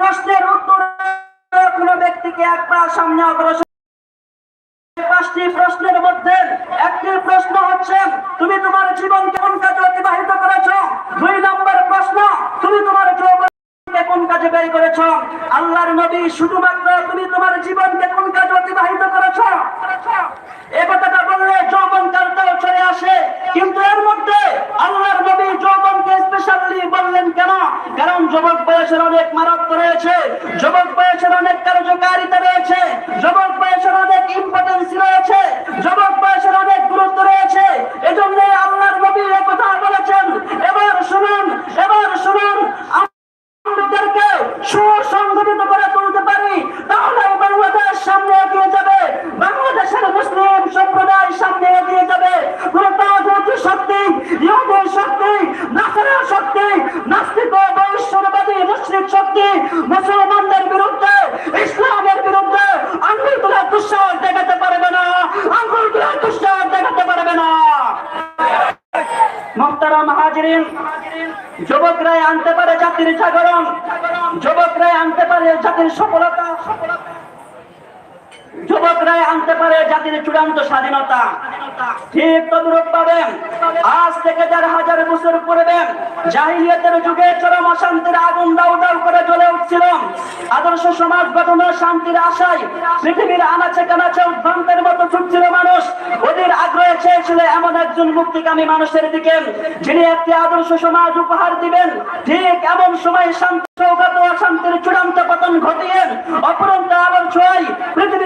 প্রশ্নের উত্তর কোনো ব্যক্তিকে একবার সামনে অগ্রসর পাঁচটি প্রশ্নের মধ্যে একটি প্রশ্ন হচ্ছে, তুমি তোমার জীবন কেমন কাজে অতিবাহিত করেছ? দুই নম্বর প্রশ্ন, তুমি তোমার কোন কাজে ব্যয় করেছ? আল্লাহর নবী শুধুমাত্র, তুমি তোমার জীবনকে কোন কাজে অতিবাহিত করেছ এ কথাটা বললে যৌবন কালটাও চলে আসে কিন্তু এর মধ্যে আল্লাহর নবী যৌবনকে স্পেশালি বললেন কেন কারণ যুবক বয়সের অনেক মারাত্ম রয়েছে যুবক বয়সের অনেক কার্যকারিতা রয়েছে যুবক বয়সের অনেক ইম্পর্টেন্স রয়েছে যুবক বয়সের অনেক গুরুত্ব রয়েছে এজন্য আল্লাহর নবী এ কথা বলেছেন এবার শুনুন এবার শুনুন আমাদেরকে সুসংগঠিত করে তুলতে পারি তাহলে বাংলাদেশ সামনে এগিয়ে যাবে বাংলাদেশের মুসলিম সম্প্রদায় সামনে এগিয়ে যাবে কোন তাগুতি শক্তি ইহুদি শক্তি নাসারা শক্তি নাস্তিক ও বৈশ্বরবাদী মুসলিম শক্তি মুসলমানদের বিরুদ্ধে ইসলামের বিরুদ্ধে আঙ্গুল তুলে দুঃসাহস দেখাতে পারবে না আঙ্গুল তুলে দুঃসাহস দেখাতে পারবে না মাহাজিরিন যুবকরাই আনতে পারে জাতির জাগরণ। যুবকরাই আনতে পারে জাতির সফলতা। যুবকরাই আনতে পারে জাতির চূড়ান্ত স্বাধীনতা। ঠিক তদরূপ পাবেন। আজ থেকে যার হাজার বছর পূর্বে জাহিলিয়াতের যুগে চরম অশান্তির আগুন দাউ দাউ করে জ্বলে উঠছিল। আদর্শ সমাজ গঠনের শান্তির আশায় পৃথিবীর আনাচে কানাচে উদ্ভ্রান্তের মতো ছুটছিল মানুষ। ওদের আগ্রহে চেয়েছিল এমন একজন মুক্তিকামী মানুষের দিকে, যিনি একটি আদর্শ সমাজ উপহার দিবেন। ঠিক এমন সময় শান্তি, সৌগত অশান্তির চূড়ান্ত পতন ঘটিয়ে অপরন্ত আলোর ছোঁয়ায় পৃথিবীকে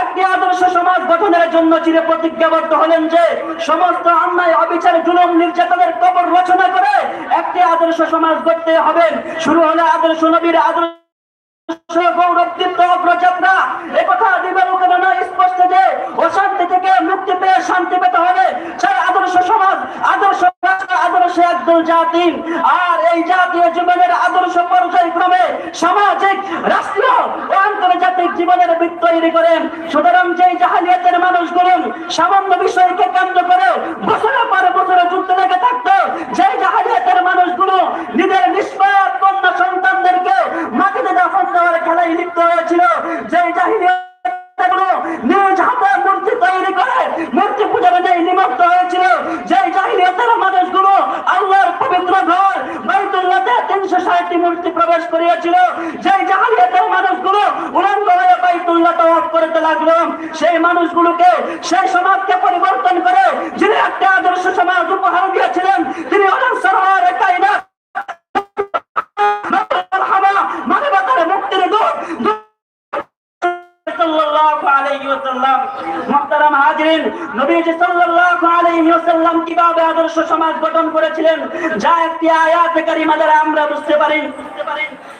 একটি আদর্শ সমাজ গঠনের জন্য চিরে প্রতিজ্ঞাবদ্ধ হলেন যে, সমস্ত অন্যায়, অবিচার, জুলুম, নির্যাতনের কবর রচনা করে একটি আদর্শ সমাজ গড়তে হবে। শুরু হলে আদর্শ নবীর আদর্শ জীবনের আদর্শ পর্যায়ক্রমে সামাজিক, রাষ্ট্রীয় ও আন্তর্জাতিক জীবনের বিষয়কে কেন্দ্র করে বছরের বছরে যুদ্ধ লেগে থাকতো, যেই জাহালিয়াতের মানুষগুলো নিজের নিষ্পাপ কন্যা সন্তানদেরকে মাটিতে খেলায় লিপ্ত হয়েছিল। যে সেই মানুষগুলোকে সেই সমাজকে পরিবর্তন করে নবীজি সাল্লাল্লাহু আলাইহি ওয়াসাল্লাম কীভাবে আদর্শ সমাজ গঠন করেছিলেন, যা একটি আয়াত কারিমা দ্বারা আমরা বুঝতে পারি।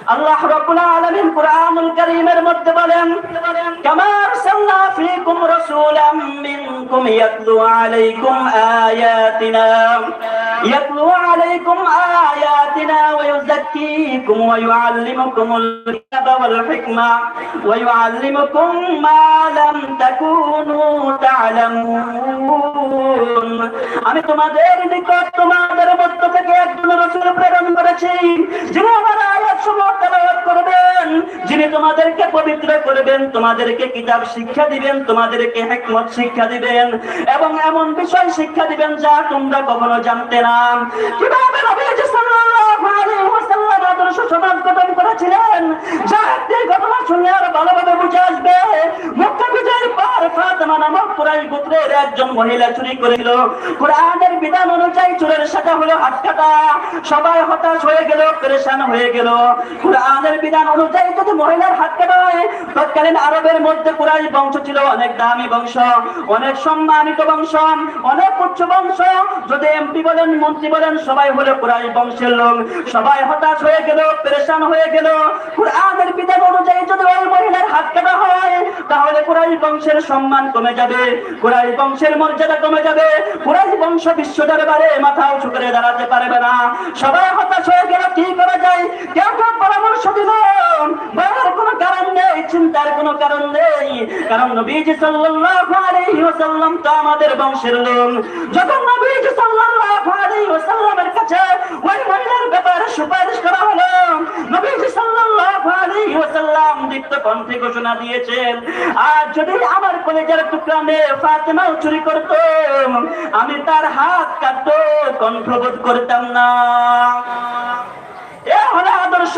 আল্লাহ রাব্বুল আলামিন কুরআনুল কারীমের মধ্যে বলেন কামা আরসালনা ফীকুম রাসূলাম মিনকুম ইয়াতলু আলাইকুম আয়াতিনা ইয়াতলু আলাইকুম আয়াতিনা ওয়া ইউযাক্কিকুম ওয়া ইউআল্লিমুকুমুল কিতাবা ওয়াল হিকমা ওয়া ইউআল্লিমুকুম মা লাম তাকুনু তা'লামুন আমি তোমাদের নিকট তোমাদের মধ্য থেকে একজন রাসূল প্রেরণ করেছি যিনি আমার তোমাদেরকে কিতাব শিক্ষা দিবেন, তোমাদেরকে শিক্ষা দিবেন এবং এমন বিষয় শিক্ষা দিবেন যা তোমরা কখনো জানতে না। কীভাবে করেছিলেন যা একটি ঘটনা শুনলে আর ভালোভাবে বুঝে আসবে মক্কা বিজয়ের পর ফাতেমা কুরাইশ গোত্রের একজন মহিলা চুরি কোরআনের বিধান অনুযায়ী চোরের হলো সবাই হতাশ হয়ে গেল, পরেশান হয়ে গেল। কোরআনের বিধান অনুযায়ী যদি মহিলার হয় তৎকালীন আরবের মধ্যে কুরাইশ বংশ ছিল অনেক দামি বংশ, অনেক সম্মানিত বংশ, অনেক উচ্চ বংশ। যদি এমপি বলেন, মন্ত্রী বলেন, সবাই হলো কুরাইশ বংশের লোক। সবাই হতাশ হয়ে গেল, পরেশান হয়ে গেল। কোরআনের বিধান অনুযায়ী যদি ওই মহিলার হাত কাটা হয়, তাহলে কুরাই বংশের সম্মান কমে যাবে কুরাই বংশের মর্যাদা কমে যাবে কুরাই বংশ বিশ্ব দরবারে মাথা উঁচু করে দাঁড়াতে পারবে না। সবাই হতাশ হয়ে গেল কি করা যায়? কেউ কেউ পরামর্শ দিল কোনো কারণ নেই, চিন্তার কোনো কারণ নেই। কারণ নবীজি সাল্লাল্লাহু আলাইহি ওয়াসাল্লাম তো আমাদের বংশের লোক। যখন নবীজি সাল্লাল্লাহু আলাইহি ওয়াসাল্লামের কাছে ওই মহিলার ব্যাপারে সুপারিশ করা হলো, নবীজি সাল্লাল্লাহু চুরি করত, আমি তার হাত কাটতো, কণ্ঠবোধ করতাম না। এ হলো আদর্শ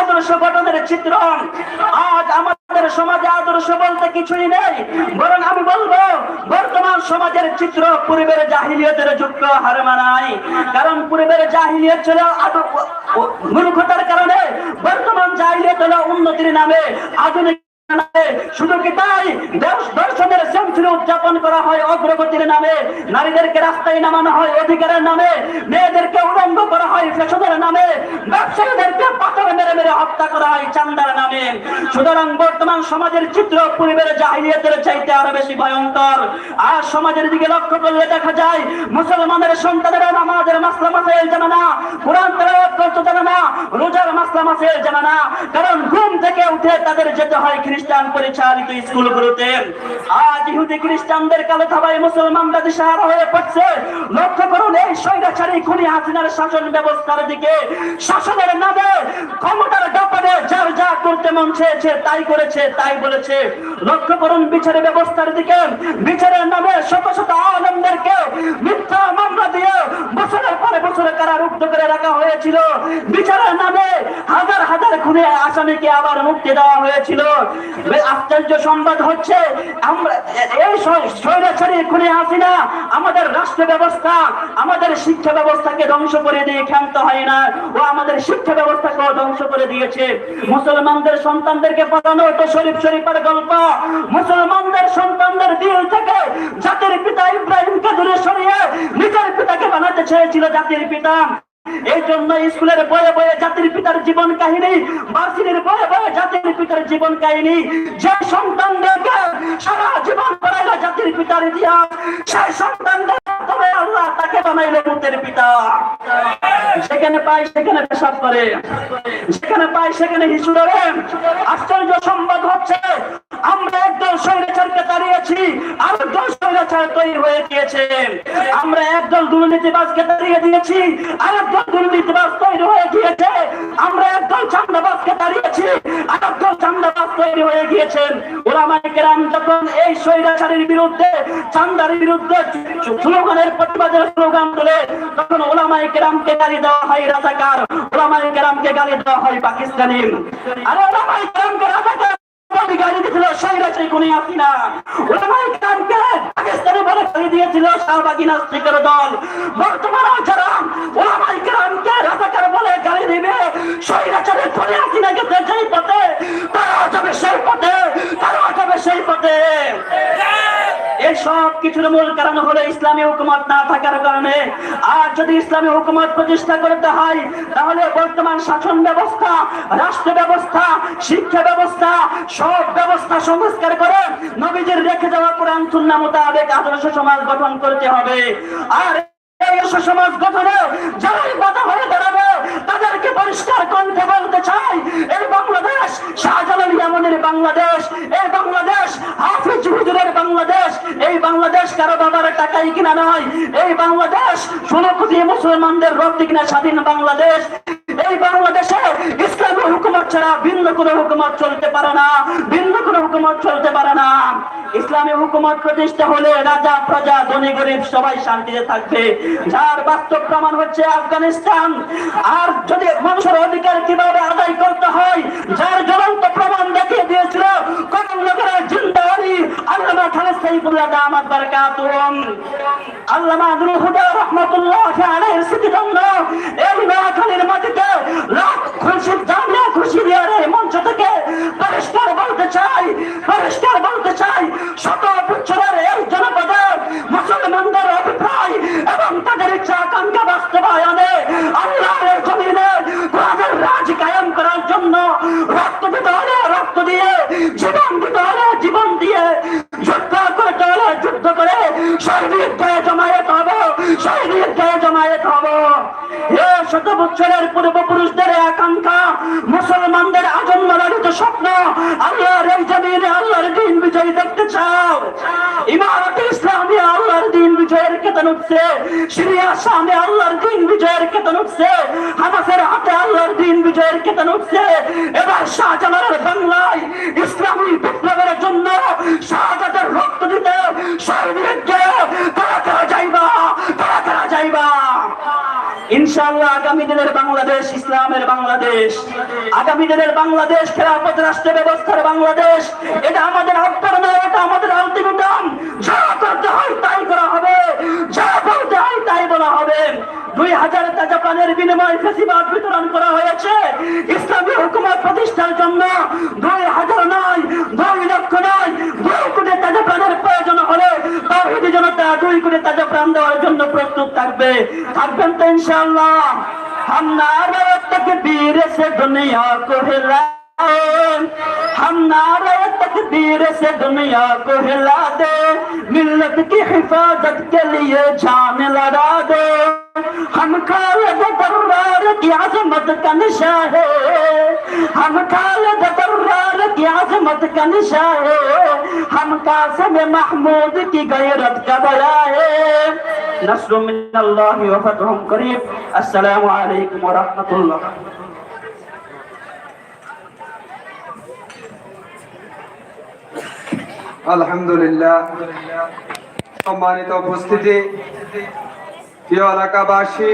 আদর্শ গঠনের আজ সমাজে আদর্শ বলতে কিছুই নেই, বরং আমি বলব, বর্তমান সমাজের চিত্র পূর্বের জাহিলিয়তের যুক্ত হার কারণ পূর্বের জাহিলিয়ত ছিল মূর্খতার কারণে উন্নতির নামে আধুনিক বর্তমান সমাজের চিত্র পরিবারের জাহিলিয়াতের চাইতে আরও বেশি ভয়ঙ্কর। আর সমাজের দিকে লক্ষ্য করলে দেখা যায়, মুসলমানের সন্তানেরা নামাজের মাসলা মাসাইল জানে না, কোরআন জানে না, রোজার মাসলা মাসাইল জানে না। কারণ ঘুম থেকে উঠে তাদের যেতে হয় খ্রিস্টান পরিচালিত স্কুলগুলোতে আজ ইহুদি খ্রিস্টানদের কালো থাবায় মুসলমানরা দিশাহারা হয়ে পড়ছে, লক্ষ্য করুন এই স্বৈরাচারী খুনি হাসিনার শাসন ব্যবস্থার দিকে, শাসনের নামে ক্ষমতার ব্যাপারে যার যা করতে মন চেয়েছে তাই করেছে, তাই বলেছে। বিচারের ব্যবস্থার দিকে, বিচারের নামে শত শত আলমদেরকে মিথ্যা মামলা দিয়ে বছরের পরে বছরে কারারুদ্ধ করে রাখা হয়েছিল। বিচারের নামে হাজার হাজার খুনে আসামিকে আবার মুক্তি দেওয়া হয়েছিল। আশ্চর্য সংবাদ হচ্ছে, আমরা এই খুনে আমাদের রাষ্ট্র ব্যবস্থা, আমাদের শিক্ষা ব্যবস্থাকে ধ্বংস করে দিয়ে ক্ষান্ত হয় না। ও আমাদের শিক্ষা ব্যবস্থাকেও ধ্বংস করে দিয়েছে। মুসলমানদের সন্তানদেরকে পাঠানো তো শরীফ শরীফের গল্প। মুসলমানদের সন্তানদের দিল থেকে জাতির পিতা ইব্রাহিমকে দূরে সরিয়ে নিজের পিতাকে বানাতে চেয়েছিল জাতির পিতা। এই জন্য স্কুলের বয়ে বয়ে জাতির পিতার জীবন কাহিনী বার্ষিকের বয়ে বয়ে জাতির পিতার জীবন কাহিনী, যে সন্তানদেরকে সারা জীবন পড়াইলো জাতির পিতার ইতিহাস, সেই সন্তানদের তবে আল্লাহ তাকে মুতের পিতা। পাই সেখানে পেশাব করে। পাই সেখানে হিসু ধরে। আশ্চর্য সংবাদ হচ্ছে, আমরা একদল স্বৈরাচারকে দাঁড়িয়েছি আর স্বৈরাচার তৈরি হয়ে গিয়েছে। আমরা একদল দুর্নীতিবাজকে দাঁড়িয়ে দিয়েছি আর একদল দুর্নীতিবাজ তৈরি হয়ে গিয়েছে। আমরা একদল চান্দাবাজকে দাঁড়িয়েছি আর একদল চান্দাবাজ তৈরি হয়ে গিয়েছেন ওলামাই যখন এই স্বৈরাচারের বিরুদ্ধে চান্দার বিরুদ্ধে স্লোগানের প্রতিবাদের স্লোগান তোলে, তখন ওলামাই কেরামকে গালি দেওয়া হয় রাজাকার ওলামাই কেরামকে গালি দেওয়া হয় পাকিস্তানি। আর ওলামাই কেরামকে রাজাকার গালি দিয়েছিল ওলামাই বলে দিয়েছিল নাস্তিকের দল। বর্তমানে যারা ওলামাই রাজাকার বলে দিবে পথে, তারা যাবে সেই পথে, তারা যাবে সেই পথে। এই সব কিছুর মূল কারণ হলো ইসলামী হুকুমত না থাকার কারণে। আর যদি ইসলামী হুকুমত প্রতিষ্ঠা করতে হয়, তাহলে বর্তমান শাসন ব্যবস্থা, রাষ্ট্র ব্যবস্থা, শিক্ষা ব্যবস্থা, সব ব্যবস্থা সংস্কার করে নবীজির রেখে যাওয়া কোরআন, সুন্না মোতাবেক আদর্শ সমাজ গঠন করতে হবে। আর সমাজ গঠনে যারাই বাধা হয়ে দাঁড়াবে, তাদেরকে পরিষ্কার কণ্ঠে বলতে চাই, এই বাংলাদেশ শাহজালাল ইয়ামনের বাংলাদেশ, এই বাংলাদেশ হাফিজ হুজুরের বাংলাদেশ, এই বাংলাদেশ কারও বাবার টাকাই কিনা নয়, এই বাংলাদেশ ষোলো মুসলমানদের রক্তে কিনা স্বাধীন বাংলাদেশ ছাড়া ভিন্ন কোনো হুকুমত চলতে পারে না, ভিন্ন কোনো হুকুমত চলতে পারে না। ইসলামী হুকুমত প্রতিষ্ঠা হলে রাজা, প্রজা, ধনী, গরিব সবাই শান্তিতে থাকবে। যার বাস্তব প্রমাণ হচ্ছে আফগানিস্তান। আর যদি মানুষের অধিকার কীভাবে আদায় করতে হয়, যার জ্বলন্ত প্রমাণ দেখিয়ে দিয়েছিল কখন লোকেরা জিন্দাওয়ারি আল্লামা খালেদ সাইফুল্লাহ দামাত বারকাতুহুম। আল্লামা আব্দুল হুদা রাহমাতুল্লাহ আলাইহির স্মৃতিদণ্ড এই নোয়াখালীর মাটিতে শহীদ পায়ে জমায়ে হব শহীদ পায়ে জমায়ে হব। এ শত বছরের পূর্বপুরুষদের আকাঙ্ক্ষা মুসলমানদের আজন্ম লালিত স্বপ্ন, আল্লাহর এই জমিনে আল্লাহর দিন বিজয় দেখতে চাও। ইমারত ইসলামী আল্লাহর দিন বিজয়ের কেতন উঠছে, সিরিয়া সামনে আল্লাহর দিন বিজয়ের কেতন উঠছে, হামাসের হাতে আল্লাহর দিন বিজয়ের কেতন উঠছে। এবার শাহজালালের বাংলায় ইসলামী বিপ্লবের জন্য শাহজাদের রক্ত দিতে ইনশাআল্লাহ আগামী দিনের বাংলাদেশ, ইসলামের বাংলাদেশ, আগামী দিনের বাংলাদেশ, খেলাফত রাষ্ট্র ব্যবস্থার বাংলাদেশ, এটা আমাদের আত্মার নয়, এটা আমাদের আলটিমেটাম। যা করতে হয় তাই করা হবে, যা বলতে হয় তাই বলা হবে। দুই হাজার তাজা প্রাণের বিনিময়ে ফেসিবাদ বিতরণ করা হয়েছে। ইসলামী হুকুমত প্রতিষ্ঠার জন্য দুই হাজার নয়, দুই লক্ষ নয় তাহিদি জনতা দুই কোটি তাজা প্রাণ দেওয়ার জন্য প্রস্তুত থাকবে থাকবেন তো ইনশাআল্লাহ हम नारे तकबीर से दुनिया को हिलाए हम नारे तकबीर से दुनिया को हिला दे मिल्लत की हिफाजत के लिए जान लड़ा दे हम खालिद दर्रार की आजमत का निशा है हम खालिद दर्रार की आजमत का निशा है हम कासिम महमूद की गैरत का बया है नस्र मिन अल्लाह व फतहुम करीब अस्सलामु अलैकुम व रहमतुल्लाह আলহামদুলিল্লাহ সম্মানিত উপস্থিতি প্রিয় এলাকাবাসী